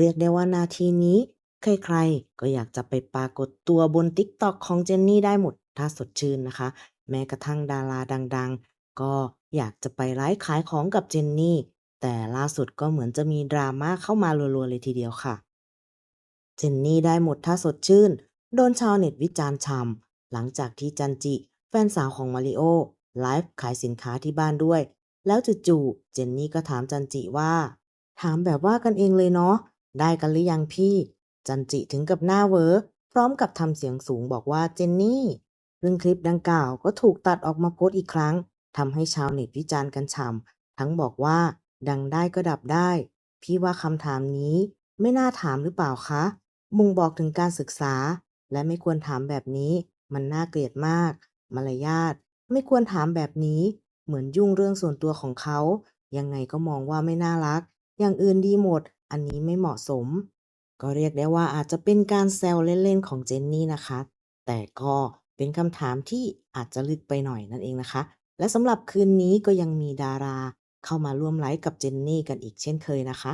เรียกได้ว่านาทีนี้ ใครๆ ก็อยากจะไปปรากฏตัวบน TikTok ของเจนนี่ได้หมด ถ้าสดชื่นนะคะ แม้กระทั่งดาราดังๆ ก็อยากจะไปไลฟ์ขายของกับเจนนี่ แต่ล่าสุดก็เหมือนจะมีดราม่าเข้ามารัวๆ เลยทีเดียวค่ะ เจนนี่ได้หมดถ้าสดชื่น โดนชาวเน็ตวิจารณ์ฉ่ำหลังจากที่จันจิ แฟนสาวของมาริโอไลฟ์ขายสินค้าที่บ้านด้วย แล้วจู่ๆเจนนี่ก็ถามจันจิว่า ถามแบบว่ากันเองเลยเนาะ ได้กันหรือยังพี่ จันจิถึงกับหน้าเวอพร้อมกับทำเสียงสูงบอกว่าเจนนี่ซึ่งคลิปดังกล่าวก็ถูกตัดออกมาโพสต์อีกครั้งทำให้ชาวเน็ตวิจารณ์กันฉ่ำทั้งบอกว่า ดังได้ก็ดับได้ พี่ว่าคำถามนี้ไม่น่าถามหรือเปล่าคะบ่งบอกถึงการศึกษา และไม่ควรถามแบบนี้มันน่าเกลียดมาก มารยาทไม่ควรถามแบบนี้ เหมือนยุ่งเรื่องส่วนตัวของเขา ยังไงก็มองว่าไม่น่ารัก อย่างอื่นดีหมด อันนี้ไม่เหมาะสม ก็เรียกได้ว่าอาจจะเป็นการแซวเล่นๆของเจนนี่นะคะ แต่ก็เป็นคำถามที่อาจจะลึกไปหน่อยนั่นเองนะคะ และสำหรับคืนนี้ก็ยังมีดาราเข้ามาร่วมไลฟ์กับเจนนี่กันอีกเช่นเคยนะคะ